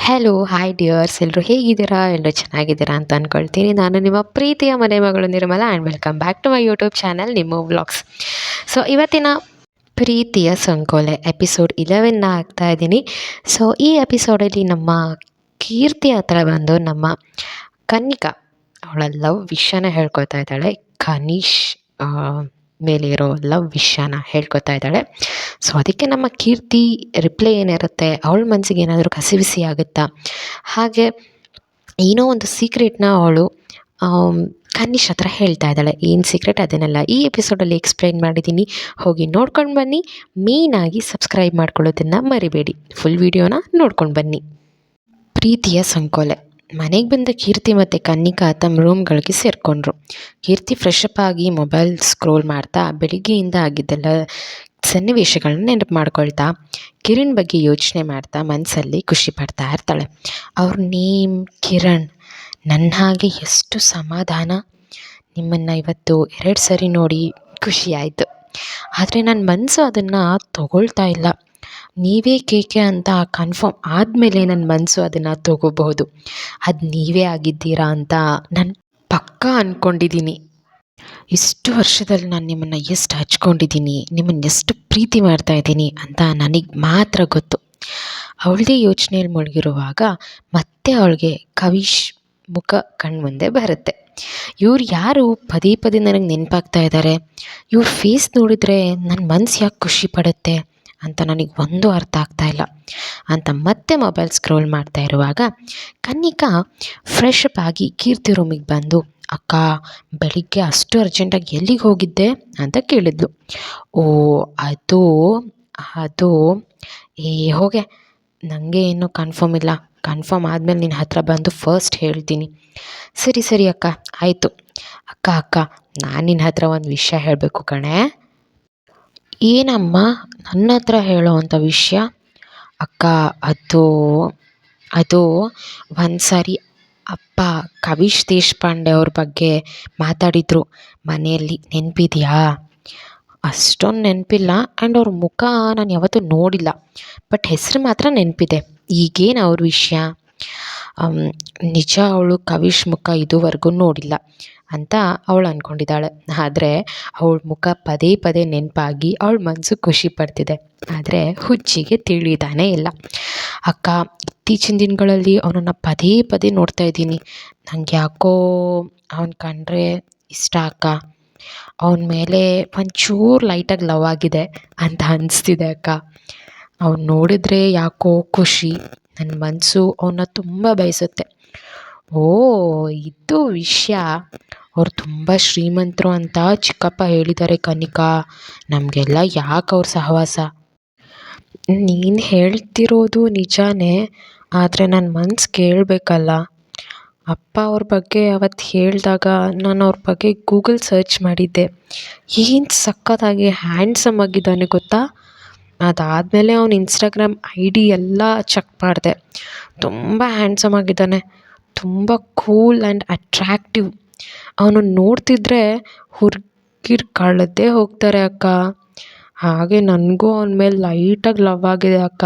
Hello hi dears ಎಲ್ಲರೂ ಹೇಗಿದ್ದೀರಾ? ಎಲ್ಲರೂ ಚೆನ್ನಾಗಿದ್ದೀರಾ ಅಂತ ಅಂದ್ಕೊಳ್ತೀನಿ ನಾನು ನಿಮ್ಮ ಪ್ರೀತಿಯ ಮನೆ ಮಗಳು Nirmala and welcome back to my YouTube channel ನಿಮ್ಮ ವ್ಲಾಗ್ಸ್ ಸೊ ಇವತ್ತಿನ ಪ್ರೀತಿಯ ಸಂಕೋಲೆ ಎಪಿಸೋಡ್ ಇಲೆವೆನ್ನ ಆಗ್ತಾ ಇದ್ದೀನಿ. ಸೊ ಈ ಎಪಿಸೋಡಲ್ಲಿ ನಮ್ಮ ಕೀರ್ತಿ ಹತ್ರ ಬಂದು ನಮ್ಮ ಕನ್ನಿಕಾ, ಅವಳ ಲವ್ ವಿಷಯನ ಹೇಳ್ಕೊಳ್ತಾ ಇದ್ದಾಳೆ. ಕನೀಶ್ ಮೇಲೆ ಇರೋ ಲವ್ ವಿಷಯನ ಹೇಳ್ಕೊತಾ ಇದ್ದಾಳೆ. ಸೊ ಅದಕ್ಕೆ ನಮ್ಮ ಕೀರ್ತಿ ರಿಪ್ಲೈ ಏನಿರುತ್ತೆ, ಅವಳ ಮನಸ್ಸಿಗೆ ಏನಾದರೂ ಕಸಿವಿಸಿ ಆಗುತ್ತಾ? ಹಾಗೆ ಏನೋ ಒಂದು ಸೀಕ್ರೆಟ್ನ ಅವಳು ಕನ್ನಿಶ್ ಹತ್ರ ಹೇಳ್ತಾ ಇದ್ದಾಳೆ. ಏನು ಸೀಕ್ರೆಟ್ ಅದನ್ನೆಲ್ಲ? ಈ ಎಪಿಸೋಡಲ್ಲಿ ಎಕ್ಸ್ಪ್ಲೈನ್ ಮಾಡಿದ್ದೀನಿ. ಹೋಗಿ ನೋಡ್ಕೊಂಡು ಬನ್ನಿ. ಮೇಯ್ನಾಗಿ ಸಬ್ಸ್ಕ್ರೈಬ್ ಮಾಡ್ಕೊಳ್ಳೋದನ್ನು ಮರಿಬೇಡಿ. ಫುಲ್ ವೀಡಿಯೋನ ನೋಡ್ಕೊಂಡು ಬನ್ನಿ. ಪ್ರೀತಿಯ ಸಂಕೋಲೆ. ಮನೆಗೆ ಬಂದ ಕೀರ್ತಿ ಮತ್ತು ಕನ್ನಿಕಾ ತಮ್ಮ ರೂಮ್ಗಳಿಗೆ ಸೇರಿಕೊಂಡ್ರು. ಕೀರ್ತಿ ಫ್ರೆಶ್ ಅಪ್ ಆಗಿ ಮೊಬೈಲ್ ಸ್ಕ್ರೋಲ್ ಮಾಡ್ತಾ ಬೆಳಿಗ್ಗೆಯಿಂದ ಆಗಿದ್ದೆಲ್ಲ ಸನ್ನಿವೇಶಗಳನ್ನ ನೆನಪು ಮಾಡ್ಕೊಳ್ತಾ ಕಿರಣ್ ಬಗ್ಗೆ ಯೋಚನೆ ಮಾಡ್ತಾ ಮನಸ್ಸಲ್ಲಿ ಖುಷಿ ಪಡ್ತಾ ಇರ್ತಾಳೆ. ಅವ್ರ ನೇಮ್ ಕಿರಣ್ ನನ್ನ ಹಾಗೆ ಎಷ್ಟು ಸಮಾಧಾನ? ನಿಮ್ಮನ್ನು ಇವತ್ತು ಎರಡು ಸರಿ ನೋಡಿ ಖುಷಿಯಾಯಿತು ಆದರೆ ನನ್ನ ಮನಸ್ಸು ಅದನ್ನು ತಗೊಳ್ತಾ ಇಲ್ಲ. ನೀವೇ ಕೇಕೆ ಅಂತ ಕನ್ಫರ್ಮ್ ಆದಮೇಲೆ ನನ್ನ ಮನಸ್ಸು ಅದನ್ನು ತಗೋಬಹುದು. ಅದು ನೀವೇ ಆಗಿದ್ದೀರಾ ಅಂತ ನಾನು ಪಕ್ಕಾ ಅಂದ್ಕೊಂಡಿದ್ದೀನಿ ಇಷ್ಟು ವರ್ಷದಲ್ಲಿ ನಾನು ನಿಮ್ಮನ್ನು ಎಷ್ಟು ಹಚ್ಕೊಂಡಿದ್ದೀನಿ ನಿಮ್ಮನ್ನು ಎಷ್ಟು ಪ್ರೀತಿ ಮಾಡ್ತಾ ಇದ್ದೀನಿ ಅಂತ ನನಗೆ ಮಾತ್ರ ಗೊತ್ತು. ಅವಳದೇ ಯೋಚನೆಯಲ್ಲಿ ಮುಳುಗಿರುವಾಗ ಮತ್ತೆ ಅವಳಿಗೆ ಕವಿಶ್ ಮುಖ ಕಣ್ಮುಂದೆ ಬರುತ್ತೆ. ಇವ್ರು ಯಾರು ಪದೇ ಪದೇ ನನಗೆ ನೆನಪಾಗ್ತಾ ಇದ್ದಾರೆ ಇವ್ರ ಫೇಸ್ ನೋಡಿದರೆ ನನ್ನ ಮನಸ್ಸು ಯಾಕೆ ಖುಷಿ ಪಡುತ್ತೆ? ಅಂತ ನನಗೆ ಒಂದು ಅರ್ಥ ಆಗ್ತಾ ಇಲ್ಲ. ಅಂತ ಮತ್ತೆ ಮೊಬೈಲ್ ಸ್ಕ್ರೋಲ್ ಮಾಡ್ತಾ ಇರುವಾಗ ಕನ್ನಿಕಾ ಫ್ರೆಶ್ ಅಪ್ ಆಗಿ ಕೀರ್ತಿ ರೂಮಿಗೆ ಬಂದು, ಅಕ್ಕ, ಬೆಳಿಗ್ಗೆ ಅಷ್ಟು ಅರ್ಜೆಂಟಾಗಿ ಎಲ್ಲಿಗೆ ಹೋಗಿದ್ದೆ? ಅಂತ ಕೇಳಿದ್ಲು. ಓ, ಅದು ಅದು, ಏ, ಹೋಗೆ. ನನಗೆ ಇನ್ನೂ ಕನ್ಫರ್ಮ್ ಇಲ್ಲ. ಕನ್ಫರ್ಮ್ ಆದಮೇಲೆ ನಿನ್ನ ಹತ್ರ ಬಂದು ಫಸ್ಟ್ ಹೇಳ್ತೀನಿ. ಸರಿ ಸರಿ ಅಕ್ಕ. ಆಯಿತು. ಅಕ್ಕ ಅಕ್ಕ, ನಾನು ನಿನ್ನ ಹತ್ರ ಒಂದು ವಿಷಯ ಹೇಳಬೇಕು ಕಣೆ. ಏನಮ್ಮ ನನ್ನ ಹತ್ರ ಹೇಳೋವಂಥ ವಿಷಯ? ಅಕ್ಕ, ಅದು ಅದು ಒಂದು ಸಾರಿ ಅಪ್ಪ ಕವಿಶ್ ದೇಶಪಾಂಡೆ ಅವ್ರ ಬಗ್ಗೆ ಮಾತಾಡಿದರು ಮನೆಯಲ್ಲಿ. ನೆನಪಿದೆಯಾ? ಅಷ್ಟೊಂದು ನೆನಪಿಲ್ಲ ಆ್ಯಂಡ್ ಅವ್ರ ಮುಖ ನಾನು ಯಾವತ್ತೂ ನೋಡಿಲ್ಲ. ಬಟ್ ಹೆಸರು ಮಾತ್ರ ನೆನಪಿದೆ. ಈಗೇನು ಅವ್ರ ವಿಷಯ? ನಿಜ ಅವಳು ಕವಿಶ್ ಮುಖ ಇದುವರೆಗೂ ನೋಡಿಲ್ಲ. ಅಂತ ಅವಳು ಅಂದ್ಕೊಂಡಿದ್ದಾಳೆ ಆದರೆ ಅವಳ ಮುಖ ಪದೇ ಪದೇ ನೆನಪಾಗಿ ಅವಳ ಮನಸ್ಸು ಖುಷಿ ಪಡ್ತಿದೆ. ಆದರೆ ಹುಚ್ಚಿಗೆ ತಿಳಿದಾನೆ ಇಲ್ಲ. ಅಕ್ಕ, ಇತ್ತೀಚಿನ ದಿನಗಳಲ್ಲಿ ಅವನನ್ನು ಪದೇ ಪದೇ ನೋಡ್ತಾ ಇದ್ದೀನಿ. ನನಗೆ ಯಾಕೋ ಅವ್ನು ಕಂಡ್ರೆ ಇಷ್ಟ ಅಕ್ಕ. ಅವನ ಮೇಲೆ ಒಂಚೂರು ಲೈಟಾಗಿ ಲವ್ ಆಗಿದೆ ಅಂತ ಅನಿಸ್ತಿದೆ ಅಕ್ಕ. ಅವನು ನೋಡಿದ್ರೆ ಯಾಕೋ ಖುಷಿ. ನನ್ನ ಮನಸ್ಸು ಅವನ್ನ ತುಂಬ ಬಯಸುತ್ತೆ. ಓ, ಇದು ವಿಷಯ. ಅವ್ರು ತುಂಬ ಶ್ರೀಮಂತರು ಅಂತ ಚಿಕ್ಕಪ್ಪ ಹೇಳಿದ್ದಾರೆ ಕನಿಕಾ. ನಮಗೆಲ್ಲ ಯಾಕೆ ಅವ್ರ ಸಹವಾಸ? ನೀನು ಹೇಳ್ತಿರೋದು ನಿಜಾನೇ, ಆದರೆ ನನ್ನ ಮನ್ಸು ಕೇಳಬೇಕಲ್ಲ. ಅಪ್ಪ ಅವ್ರ ಬಗ್ಗೆ ಅವತ್ತು ಹೇಳಿದಾಗ ನಾನು ಅವ್ರ ಬಗ್ಗೆ ಗೂಗಲ್ ಸರ್ಚ್ ಮಾಡಿದ್ದೆ. ಏನು ಸಖತ್ತಾಗಿ ಹ್ಯಾಂಡ್ಸಮ್ ಆಗಿದ್ದಾನೆ ಗೊತ್ತಾ? ಅದಾದಮೇಲೆ ಅವ್ನ ಇನ್ಸ್ಟಾಗ್ರಾಮ್ ಐ ಡಿ ಎಲ್ಲ ಚೆಕ್ ಮಾಡಿದೆ. ತುಂಬ ಹ್ಯಾಂಡ್ಸಮ್ ಆಗಿದ್ದಾನೆ. ತುಂಬ ಕೂಲ್ ಆ್ಯಂಡ್ ಅಟ್ರ್ಯಾಕ್ಟಿವ್ ಅವನು ನೋಡ್ತಿದ್ರೆ ಹುಡುಗಿರು ಕಳೆದೇ ಹೋಗ್ತಾರೆ ಅಕ್ಕ. ಹಾಗೆ ನನಗೂ ಅವನ ಮೇಲೆ ಲೈಟಾಗಿ ಲವ್ ಆಗಿದೆ ಅಕ್ಕ.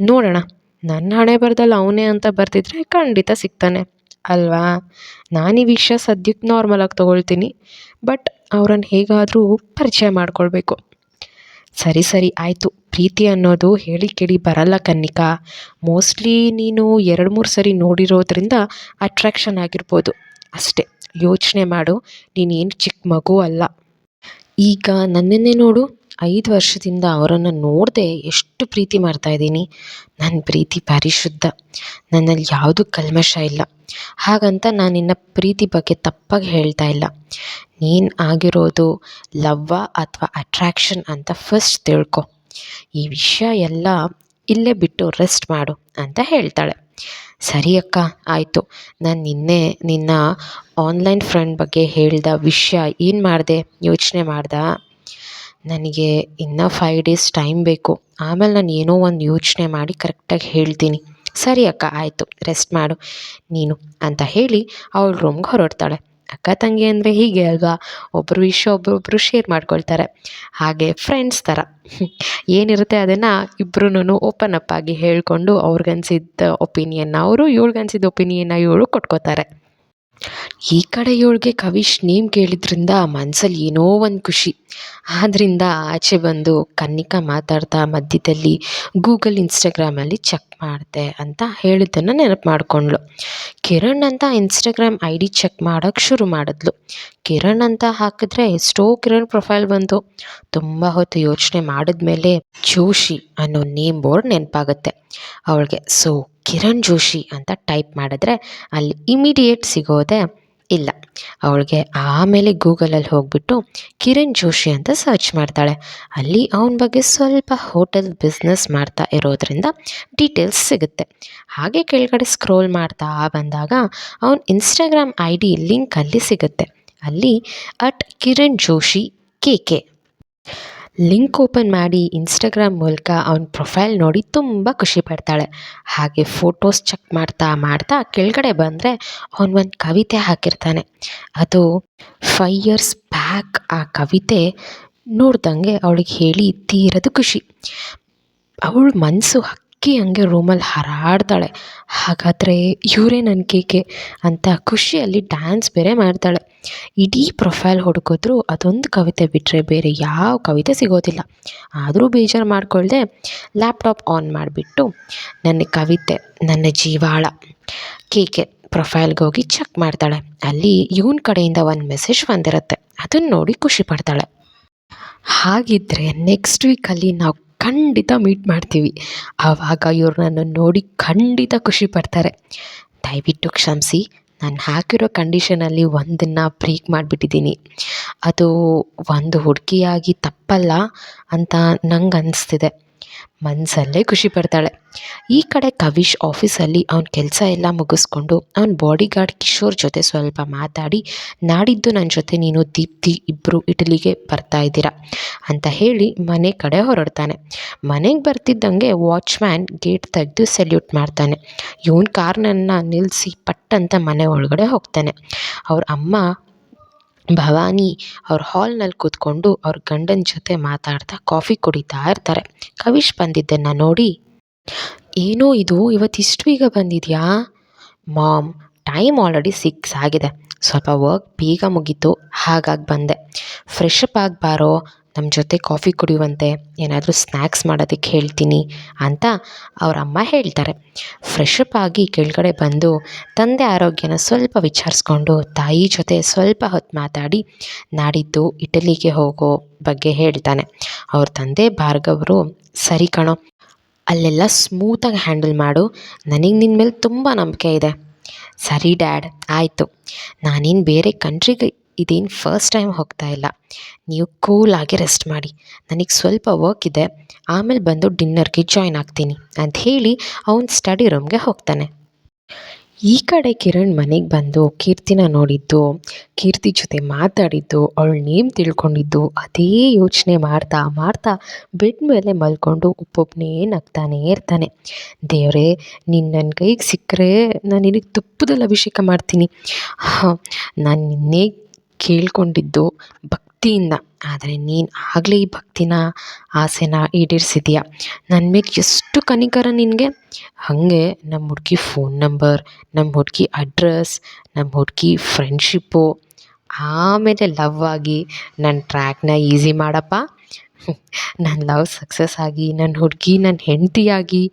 ನೋಡೋಣ, ನನ್ನ ಹಣೆ ಬರದಲ್ಲಿ ಅವನೇ ಅಂತ ಬರ್ತಿದ್ರೆ ಖಂಡಿತ ಸಿಗ್ತಾನೆ, ಅಲ್ವಾ? ನಾನು ಈ ವಿಷಯ ಸದ್ಯಕ್ಕೆ ನಾರ್ಮಲಾಗಿ ತೊಗೊಳ್ತೀನಿ, ಬಟ್ ಅವ್ರನ್ನ ಹೇಗಾದರೂ ಪರಿಚಯ ಮಾಡಿಕೊಳ್ಬೇಕು. ಸರಿ ಸರಿ, ಆಯಿತು. ಪ್ರೀತಿ ಅನ್ನೋದು ಹೇಳಿ ಕೇಳಿ ಬರಲ್ಲ ಕನ್ನಿಕಾ. ಮೋಸ್ಟ್ಲಿ ನೀನು ಎರಡು ಮೂರು ಸರಿ ನೋಡಿರೋದ್ರಿಂದ ಅಟ್ರ್ಯಾಕ್ಷನ್ ಆಗಿರ್ಬೋದು. ಅಷ್ಟೇ. ಯೋಚನೆ ಮಾಡು, ನೀನೇನು ಚಿಕ್ಕ ಮಗು ಅಲ್ಲ. ಈಗ ನನ್ನನ್ನೇ ನೋಡು, ಐದು ವರ್ಷದಿಂದ ಅವರನ್ನು ನೋಡದೆ ಎಷ್ಟು ಪ್ರೀತಿ ಮಾಡ್ತಾ ಇದ್ದೀನಿ. ನನ್ನ ಪ್ರೀತಿ ಪರಿಶುದ್ಧ, ನನ್ನಲ್ಲಿ ಯಾವುದು ಕಲ್ಮಶ ಇಲ್ಲ. ಹಾಗಂತ ನಾನು ನಿನ್ನ ಪ್ರೀತಿ ಬಗ್ಗೆ ತಪ್ಪಾಗಿ ಹೇಳ್ತಾ ಇಲ್ಲ. ನೀನು ಆಗಿರೋದು ಲವ್ವ ಅಥವಾ ಅಟ್ರ್ಯಾಕ್ಷನ್ ಅಂತ ಫಸ್ಟ್ ತಿಳ್ಕೊ. ಈ ವಿಷಯ ಎಲ್ಲ ಇಲ್ಲೇ ಬಿಟ್ಟು ರೆಸ್ಟ್ ಮಾಡು ಅಂತ ಹೇಳ್ತಾಳೆ. ಸರಿ ಅಕ್ಕ, ಆಯಿತು. ನಾನು ನಿನ್ನೆ ನಿನ್ನ ಆನ್ಲೈನ್ ಫ್ರೆಂಡ್ ಬಗ್ಗೆ ಹೇಳ್ದ ವಿಷಯ ಏನು ಮಾಡಿದೆ? ಯೋಚನೆ ಮಾಡ್ದಾ? ನನಗೆ ಇನ್ನೂ ಫೈವ್ ಡೇಸ್ ಟೈಮ್ ಬೇಕು. ಆಮೇಲೆ ನಾನು ಏನೋ ಒಂದು ಯೋಚನೆ ಮಾಡಿ ಕರೆಕ್ಟಾಗಿ ಹೇಳ್ತೀನಿ. ಸರಿ ಅಕ್ಕ, ಆಯಿತು. ರೆಸ್ಟ್ ಮಾಡು. ನೀನು ಅಂತ ಹೇಳಿ ಅವಳು ರೂಮ್ಗೆ ಹೊರಡ್ತಾಳೆ. ಅಕ್ಕ, ತಂಗಿ ಅಂದರೆ ಹೀಗೆ ಅಲ್ವಾ? ಒಬ್ಬರು ವಿಷ ಒಬ್ಬೊಬ್ಬರು ಶೇರ್ ಮಾಡ್ಕೊಳ್ತಾರೆ. ಹಾಗೆ ಫ್ರೆಂಡ್ಸ್ ಥರ ಏನಿರುತ್ತೆ ಅದನ್ನು ಇಬ್ರು ಓಪನ್ ಅಪ್ ಆಗಿ ಹೇಳಿಕೊಂಡು ಅವ್ರಿಗನ್ಸಿದ್ದ ಒಪಿನಿಯನ್ನ ಅವರು ಇವ್ಳಿಗನ್ಸಿದ್ದ ಒಪಿನಿಯನ್ನ ಇವಳು ಕೊಟ್ಕೋತಾರೆ. ಈ ಕಡೆ ಇವಳಿಗೆ ಕವಿಶ್ ನೇಮ್ ಕೇಳಿದ್ರಿಂದ ಮನಸ್ಸಲ್ಲಿ ಏನೋ ಒಂದು ಖುಷಿ. ಆದ್ರಿಂದ ಆಚೆ ಬಂದು ಕನ್ನಿಕಾ ಮಾತಾಡ್ತಾ ಮಧ್ಯದಲ್ಲಿ ಗೂಗಲ್ ಇನ್ಸ್ಟಾಗ್ರಾಮಲ್ಲಿ ಚೆಕ್ ಮಾಡಿದೆ ಅಂತ ಹೇಳಿದ್ದನ್ನು ನೆನಪು ಮಾಡಿಕೊಂಡ್ಳು. ಕಿರಣ್ ಅಂತ ಇನ್ಸ್ಟಾಗ್ರಾಮ್ ಐ ಡಿ ಚೆಕ್ ಮಾಡೋಕ್ಕೆ ಶುರು ಮಾಡಿದ್ಲು. ಕಿರಣ್ ಅಂತ ಹಾಕಿದ್ರೆ ಎಷ್ಟೋ ಕಿರಣ್ ಪ್ರೊಫೈಲ್ ಬಂತು ತುಂಬ ಹೊತ್ತು ಯೋಚನೆ ಮಾಡಿದ್ಮೇಲೆ ಜೋಶಿ ಅನ್ನೋ ನೇಮ್ ಬೋರ್ಡ್ ನೆನಪಾಗುತ್ತೆ. ಅವಳಿಗೆ, ಸೊ, ಕಿರಣ್ ಜೋಶಿ ಅಂತ ಟೈಪ್ ಮಾಡಿದ್ರೆ ಅಲ್ಲಿ ಇಮಿಡಿಯೇಟ್ ಸಿಗೋದೆ ಇಲ್ಲ. ಅವಳಿಗೆ ಆಮೇಲೆ ಗೂಗಲಲ್ಲಿ ಹೋಗಿಬಿಟ್ಟು ಕಿರಣ್ ಜೋಶಿ ಅಂತ ಸರ್ಚ್ ಮಾಡ್ತಾಳೆ. ಅಲ್ಲಿ ಅವನ ಬಗ್ಗೆ ಸ್ವಲ್ಪ ಹೋಟೆಲ್ ಬಿಸ್ನೆಸ್ ಮಾಡ್ತಾ ಇರೋದ್ರಿಂದ ಡೀಟೇಲ್ಸ್ ಸಿಗುತ್ತೆ. ಹಾಗೆ ಕೆಳಗಡೆ ಸ್ಕ್ರೋಲ್ ಮಾಡ್ತಾ ಬಂದಾಗ ಅವನ ಇನ್ಸ್ಟಾಗ್ರಾಮ್ ಐ ಡಿ ಲಿಂಕ್ ಅಲ್ಲಿ ಸಿಗುತ್ತೆ. ಅಲ್ಲಿ at Kiran Joshi, K K. Link open ಮಾಡಿ ಇನ್ಸ್ಟಾಗ್ರಾಮ್ ಮೂಲಕ ಅವನ ಪ್ರೊಫೈಲ್ ನೋಡಿ ತುಂಬ ಖುಷಿ ಪಡ್ತಾಳೆ. ಹಾಗೆ ಫೋಟೋಸ್ ಚೆಕ್ ಮಾಡ್ತಾ ಮಾಡ್ತಾ ಕೆಳಗಡೆ ಬಂದರೆ ಅವನು ಒಂದು ಕವಿತೆ ಹಾಕಿರ್ತಾನೆ. ಅದು ಫೈ ಇಯರ್ಸ್ ಬ್ಯಾಕ್ ಆ ಕವಿತೆ ನೋಡ್ದಂಗೆ ಅವಳಿಗೆ ಹೇಳಿ ತೀರದು ಖುಷಿ. ಅವಳು ಮನಸ್ಸು ಹಕ್ಕಿ ಹಂಗೆ ರೂಮಲ್ಲಿ ಹಾರಾಡ್ತಾಳೆ. ಹಾಗಾದರೆ ಇವರೇ ನನ್ನ ಕೇಕೆ ಅಂತ ಖುಷಿಯಲ್ಲಿ ಡ್ಯಾನ್ಸ್ ಬೇರೆ ಮಾಡ್ತಾಳೆ. ಇಡೀ ಪ್ರೊಫೈಲ್ ಹುಡುಕಿದ್ರು ಅದೊಂದು ಕವಿತೆ ಬಿಟ್ಟರೆ ಬೇರೆ ಯಾವ ಕವಿತೆ ಸಿಗೋದಿಲ್ಲ. ಆದರೂ ಬೇಜಾರು ಮಾಡಿಕೊಳ್ಳದೆ ಲ್ಯಾಪ್ಟಾಪ್ ಆನ್ ಮಾಡಿಬಿಟ್ಟು ನನ್ನ ಕವಿತೆ, ನನ್ನ ಜೀವಾಳ ಕೆ ಪ್ರೊಫೈಲ್ಗೆ ಹೋಗಿ ಚೆಕ್ ಮಾಡ್ತಾಳೆ. ಅಲ್ಲಿ ಇವನ ಕಡೆಯಿಂದ ಒಂದು ಮೆಸೇಜ್ ಬಂದಿರುತ್ತೆ. ಅದನ್ನು ನೋಡಿ ಖುಷಿ ಪಡ್ತಾಳೆ. ಹಾಗಿದ್ದರೆ ನೆಕ್ಸ್ಟ್ ವೀಕಲ್ಲಿ ನಾವು ಖಂಡಿತ ಮೀಟ್ ಮಾಡ್ತೀವಿ. ಆವಾಗ ಇವ್ರು ನನ್ನನ್ನು ನೋಡಿ ಖಂಡಿತ ಖುಷಿ ಪಡ್ತಾರೆ. ದಯವಿಟ್ಟು ಕ್ಷಮಿಸಿ ನಾನು ಹಾಕಿರೋ ಕಂಡೀಷನಲ್ಲಿ ಒಂದನ್ನು ಬ್ರೇಕ್ ಮಾಡಿಬಿಟ್ಟಿದ್ದೀನಿ. ಅದು ಒಂದು ಹುಡುಗಿಯಾಗಿ ತಪ್ಪಲ್ಲ ಅಂತ ನಂಗೆ ಅನ್ನಿಸ್ತಿದೆ ಮನಸಲ್ಲೇ ಖುಷಿ ಪಡ್ತಾಳೆ. ಈ ಕಡೆ ಕವಿಶ್ ಆಫೀಸಲ್ಲಿ ಅವನ ಕೆಲಸ ಎಲ್ಲ ಮುಗಿಸ್ಕೊಂಡು ಅವನ ಬಾಡಿಗಾರ್ಡ್ ಕಿಶೋರ್ ಜೊತೆ ಸ್ವಲ್ಪ ಮಾತಾಡಿ, ನಾಡಿದ್ದು ನನ್ನ ಜೊತೆ ನೀನು ದೀಪ್ತಿ ಇಬ್ಬರು ಇಟಲಿಗೆ ಬರ್ತಾ ಇದ್ದೀರಾ? ಅಂತ ಹೇಳಿ ಮನೆ ಕಡೆ ಹೊರಡ್ತಾನೆ. ಮನೆಗೆ ಬರ್ತಿದ್ದಂಗೆ ವಾಚ್ಮ್ಯಾನ್ ಗೇಟ್ ತೆಗೆದು ಸೆಲ್ಯೂಟ್ ಮಾಡ್ತಾನೆ. ಇವನ್ ಕಾರ್ನನ್ನು ನಿಲ್ಲಿಸಿ ಪಟ್ಟಂತ ಮನೆ ಒಳಗಡೆ ಹೋಗ್ತಾನೆ. ಅವ್ರ ಅಮ್ಮ, ಭವಾನಿ ಅವ್ರ ಹಾಲ್ನಲ್ಲಿ ಕೂತ್ಕೊಂಡು ಅವ್ರ ಗಂಡನ ಜೊತೆ ಮಾತಾಡ್ತಾ ಕಾಫಿ ಕುಡಿತಾ ಇರ್ತಾರೆ. ಕವಿಶ್ ಬಂದಿದ್ದನ್ನು ನೋಡಿ ಏನೋ ಇದು, ಇವತ್ತಿಷ್ಟು ಈಗ ಬಂದಿದೆಯಾ? ಮಾಮ್, ಟೈಮ್ ಆಲ್ರೆಡಿ ಸಿಕ್ಸ್ ಆಗಿದೆ. ಸ್ವಲ್ಪ ವರ್ಕ್ ಬೇಗ ಮುಗೀತು, ಹಾಗಾಗಿ ಬಂದೆ. ಫ್ರೆಶ್ ಅಪ್ ಆಗಿ ಬಾರೋ ನಮ್ಮ ಜೊತೆ ಕಾಫಿ ಕುಡಿಯುವಂತೆ, ಏನಾದರೂ ಸ್ನ್ಯಾಕ್ಸ್ ಮಾಡೋದಕ್ಕೆ ಹೇಳ್ತೀನಿ ಅಂತ ಅವ್ರ ಅಮ್ಮ ಹೇಳ್ತಾರೆ. ಫ್ರೆಶ್ ಅಪ್ ಆಗಿ ಕೆಳಗಡೆ ಬಂದು, ತಂದೆ ಆರೋಗ್ಯನ ಸ್ವಲ್ಪ ವಿಚಾರಿಸ್ಕೊಂಡು, ತಾಯಿ ಜೊತೆ ಸ್ವಲ್ಪ ಹೊತ್ತು ಮಾತಾಡಿ, ನಾಡಿದ್ದು ಇಟಲಿಗೆ ಹೋಗೋ ಬಗ್ಗೆ ಹೇಳ್ತಾನೆ. ಅವ್ರ ತಂದೆ ಭಾರ್ಗವರು, ಸರಿ ಕಣೋ ಅಲ್ಲೆಲ್ಲ ಸ್ಮೂತಾಗಿ ಹ್ಯಾಂಡಲ್ ಮಾಡು. ನನಗೆ ನಿನ್ನ ಮೇಲೆ ತುಂಬ ನಂಬಿಕೆ ಇದೆ. ಸರಿ ಡ್ಯಾಡ್ ಆಯಿತು. ನಾನೇನು ಬೇರೆ ಕಂಟ್ರಿಗೆ ಇದೇನು ಫಸ್ಟ್ ಟೈಮ್ ಹೋಗ್ತಾ ಇಲ್ಲ. ನೀವು ಕೂಲಾಗಿ ರೆಸ್ಟ್ ಮಾಡಿ. ನನಗೆ ಸ್ವಲ್ಪ ವರ್ಕ್ ಇದೆ. ಆಮೇಲೆ ಬಂದು ಡಿನ್ನರ್ಗೆ ಜಾಯ್ನ್ ಆಗ್ತೀನಿ. ಅಂತ ಹೇಳಿ ಅವ್ನು ಸ್ಟಡಿ ರೂಮ್ಗೆ ಹೋಗ್ತಾನೆ. ಈ ಕಡೆ ಕಿರಣ್ ಮನೆಗೆ ಬಂದು ಕೀರ್ತಿನ ನೋಡಿದ್ದು, ಕೀರ್ತಿ ಜೊತೆ ಮಾತಾಡಿದ್ದು, ಅವಳ ನೇಮ್ ತಿಳ್ಕೊಂಡಿದ್ದು, ಅದೇ ಯೋಚನೆ ಮಾಡ್ತಾ ಮಾಡ್ತಾ ಬೆಡ್ ಮೇಲೆ ಮಲ್ಕೊಂಡು ಒಬ್ಬೊಬ್ಬನೇ ನಗ್ತಾನೇ ಇರ್ತಾನೆ. ದೇವರೇ, ನೀನು ನನ್ನ ಕೈಗೆ ಸಿಕ್ಕರೆ ನಾನು ನಿನಗೆ ತುಪ್ಪದಲ್ಲಿ ಅಭಿಷೇಕ ಮಾಡ್ತೀನಿ. ನಾನು ನಿನ್ನೆ ಕೇಳ್ಕೊಂಡಿದ್ದು ಭಕ್ತಿಯಿಂದ. ಆದರೆ ನೀನು ಆಗಲೇ ಈ ಭಕ್ತಿನ ಆಸೆನ ಈಡೇರಿಸಿದೀಯ ನನ್ನ ಮೇಲೆ ಎಷ್ಟು ಕನಿಕರ ನಿನಗೆ? ಹಾಗೆ ನಮ್ಮ ಹುಡುಗಿ ಫೋನ್ ನಂಬರ್ ನಮ್ಮ ಹುಡುಗಿ ಅಡ್ರೆಸ್ ನಮ್ಮ ಹುಡುಗಿ ಫ್ರೆಂಡ್ಶಿಪ್ಪು ಆಮೇಲೆ ಲವ್ ಆಗಿ ನನ್ನ ಟ್ರ್ಯಾಕ್ನ ಈಸಿ ಮಾಡಪ್ಪ. ನನ್ನ ಲವ್ ಸಕ್ಸಸ್ ಆಗಿ ನನ್ನ ಹುಡುಗಿ ನನ್ನ ಹೆಂಡತಿಯಾಗಿ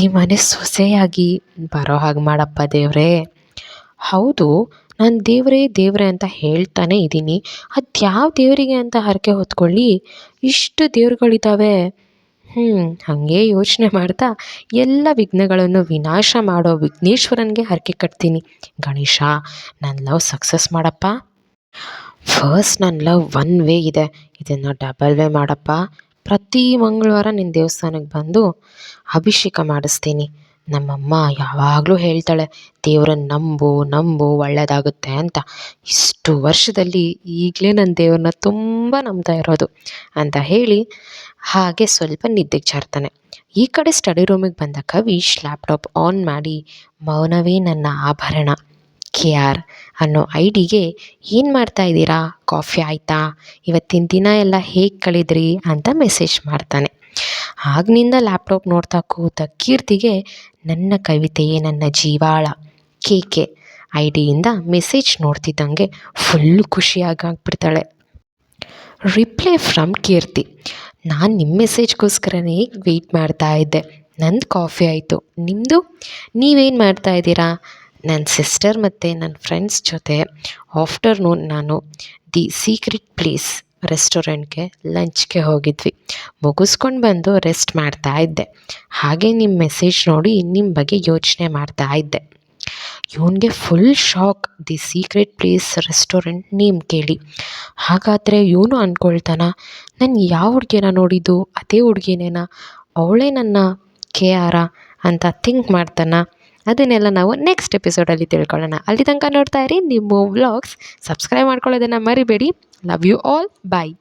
ಈ ಮನೆ ಸೊಸೆಯಾಗಿ ಬರೋ ಹಾಗೆ ಮಾಡಪ್ಪ ದೇವರೇ. ಹೌದು ನಾನು ದೇವರೇ ದೇವರೇ ಅಂತ ಹೇಳ್ತಾನೆ ಇದ್ದೀನಿ. ಅದು ಯಾವ ದೇವರಿಗೆ ಅಂತ ಹರಕೆ ಹೊತ್ಕೊಳ್ಳಿ? ಇಷ್ಟು ದೇವ್ರುಗಳಿದ್ದಾವೆ ಹ್ಞೂ ಹಾಗೆ ಯೋಚನೆ ಮಾಡ್ತಾ ಎಲ್ಲ ವಿಘ್ನಗಳನ್ನು ವಿನಾಶ ಮಾಡೋ ವಿಘ್ನೇಶ್ವರನಿಗೆ ಹರಕೆ ಕಟ್ತೀನಿ. ಗಣೇಶ ನನ್ನ ಲವ್ ಸಕ್ಸಸ್ ಮಾಡಪ್ಪ. ಫಸ್ಟ್ ನನ್ನ ಲವ್ ಒನ್ ವೇ ಇದೆ. ಇದನ್ನು ಡಬಲ್ ವೇ ಮಾಡಪ್ಪ. ಪ್ರತಿ ಮಂಗಳವಾರ ನಿನ್ನ ದೇವಸ್ಥಾನಕ್ಕೆ ಬಂದು ಅಭಿಷೇಕ ಮಾಡಿಸ್ತೀನಿ. ನಮ್ಮಮ್ಮ ಯಾವಾಗಲೂ ಹೇಳ್ತಾಳೆ ದೇವ್ರನ್ನ ನಂಬು ನಂಬು ಒಳ್ಳೆಯದಾಗುತ್ತೆ ಅಂತ. ಇಷ್ಟು ವರ್ಷದಲ್ಲಿ ಈಗಲೇ ನನ್ನ ದೇವ್ರನ್ನ ತುಂಬ ನಂಬ್ತಾ ಇರೋದು ಅಂತ ಹೇಳಿ ಹಾಗೆ ಸ್ವಲ್ಪ ನಿದ್ದೆಗೆ ಚಾರ್ತಾನೆ ಈ ಕಡೆ ಸ್ಟಡಿ ರೂಮಿಗೆ ಬಂದ ಕವೀಶ್ ಲ್ಯಾಪ್ಟಾಪ್ ಆನ್ ಮಾಡಿ, ಮೌನವೇ ನನ್ನ ಆಭರಣ, ಕೆ ಆರ್ ಅನ್ನೋ ಐ ಡಿಗೆ ಏನು ಮಾಡ್ತಾ ಇದ್ದೀರಾ? ಕಾಫಿ ಆಯಿತಾ? ಇವತ್ತಿನ ದಿನ ಎಲ್ಲ ಹೇಗೆ ಕಳೆದ್ರಿ? ಅಂತ ಮೆಸೇಜ್ ಮಾಡ್ತಾನೆ. ಆಗ್ನಿಂದ ಲ್ಯಾಪ್ಟಾಪ್ ನೋಡ್ತಾ ಕೂತ ಕೀರ್ತಿಗೆ, ನನ್ನ ಕವಿತೆಯೇ ನನ್ನ ಜೀವಾಳ. ಕೆ ಕೆ ಐ ಡಿಯಿಂದ ಮೆಸೇಜ್ ನೋಡ್ತಿದ್ದಂಗೆ ಫುಲ್ಲು ಖುಷಿಯಾಗಾಗ್ಬಿಡ್ತಾಳೆ. Reply from Keerthi. ನಾನು ನಿಮ್ಮ ಮೆಸೇಜ್ಗೋಸ್ಕರನೇ ವೆಯ್ಟ್ ಮಾಡ್ತಾ ಇದ್ದೆ. ನಂದು ಕಾಫಿ ಆಯಿತು. ನಿಮ್ಮದು ನೀವೇನು ಮಾಡ್ತಾ ಇದ್ದೀರಾ? ನನ್ನ ಸಿಸ್ಟರ್ ಮತ್ತು ನನ್ನ ಫ್ರೆಂಡ್ಸ್ ಜೊತೆ ಆಫ್ಟರ್ನೂನ್ ನಾನು. ದಿ ಸೀಕ್ರೆಟ್ ಪ್ಲೇಸ್ ರೆಸ್ಟೋರೆಂಟ್ಗೆ ಲಂಚ್ಗೆ ಹೋಗಿದ್ವಿ. ಮುಗಿಸ್ಕೊಂಡು ಬಂದು ರೆಸ್ಟ್ ಮಾಡ್ತಾ ಇದ್ದೆ. ಹಾಗೆ ನಿಮ್ಮ ಮೆಸೇಜ್ ನೋಡಿ ನಿಮ್ಮ ಬಗ್ಗೆ ಯೋಚನೆ ಮಾಡ್ತಾ ಇದ್ದೆ. ಇವನಿಗೆ full shock the secret place restaurant name ಕೇಳಿ. ಹಾಗಾದರೆ ಇವನು ಅಂದ್ಕೊಳ್ತಾನ ನಾನು ಯಾವ ಹುಡುಗಿನ ನೋಡಿದ್ದು? ಅದೇ ಹುಡುಗಿನೇನ? ಅವಳೇ ನನ್ನ ಕೆ ಆರ ಅಂತ ಥಿಂಕ್ ಮಾಡ್ತಾನ? ಅದನ್ನೆಲ್ಲ ನಾವು ನೆಕ್ಸ್ಟ್ ಎಪಿಸೋಡಲ್ಲಿ ತಿಳ್ಕೊಳ್ಳೋಣ. ಅಲ್ಲಿ ತನಕ ನೋಡ್ತಾ ಇರಿ, ನಿಮ್ಮ ವ್ಲಾಗ್ಸ್ ಸಬ್ಸ್ಕ್ರೈಬ್ ಮಾಡ್ಕೊಳ್ಳೋದನ್ನು ಮರಿಬೇಡಿ. Love you all bye